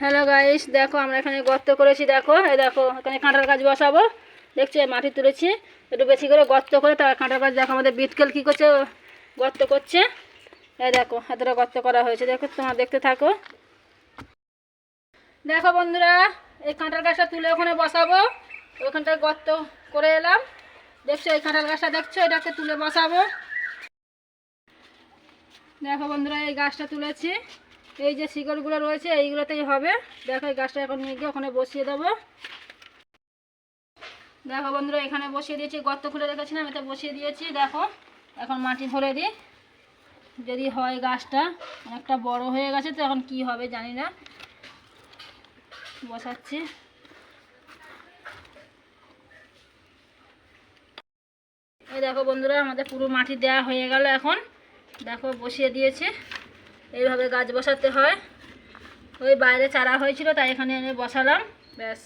Hello guys দেখো, আমরা এখানে গর্ত করেছি, দেখো। এই দেখো, এখানে কাঁটার গাছ বসাবো। দেখছ মাটি তুলেছি। একটু বেশি করে গর্ত করে তার কাঁটার গাছ দেখো, আমাদের বিটকেল কী করছে, গর্ত করছে। এই দেখো, এতটা গর্ত করা হয়েছে। দেখো, তোমরা দেখতে থাকো। দেখো, বন্ধুরা, এই কাঁটার গাছটা তুলে ওখানে বসাবো। ওখানটায় গর্ত করে এলাম। দেখছ, এই কাঁঠাল গাছটা দেখছ, এটাকে তুলে বসাবো। দেখো, বন্ধুরা, এই গাছটা তুলেছি। এই যে শিকড়গুলো রয়েছে, এইগুলোতেই হবে। দেখো, এই গাছটা এখন নিয়ে গিয়ে ওখানে বসিয়ে দেবো। দেখো বন্ধুরা, এখানে বসিয়ে দিয়েছি। গর্ত খুলে রেখেছিলাম, এতে বসিয়ে দিয়েছি। দেখো, এখন মাটি ভরে দিই। যদি হয় গাছটা, অনেকটা বড় হয়ে গেছে তো এখন কি হবে জানি না। বসাচ্ছি। এই দেখো বন্ধুরা, আমাদের পুরো মাটি দেয়া হয়ে গেল এখন। দেখো, বসিয়ে দিয়েছে। এইভাবে গাছ বসাতে হয়। ওই বাইরে চারা হয়েছিল তাই এখানে এনে বসালাম। ব্যাস।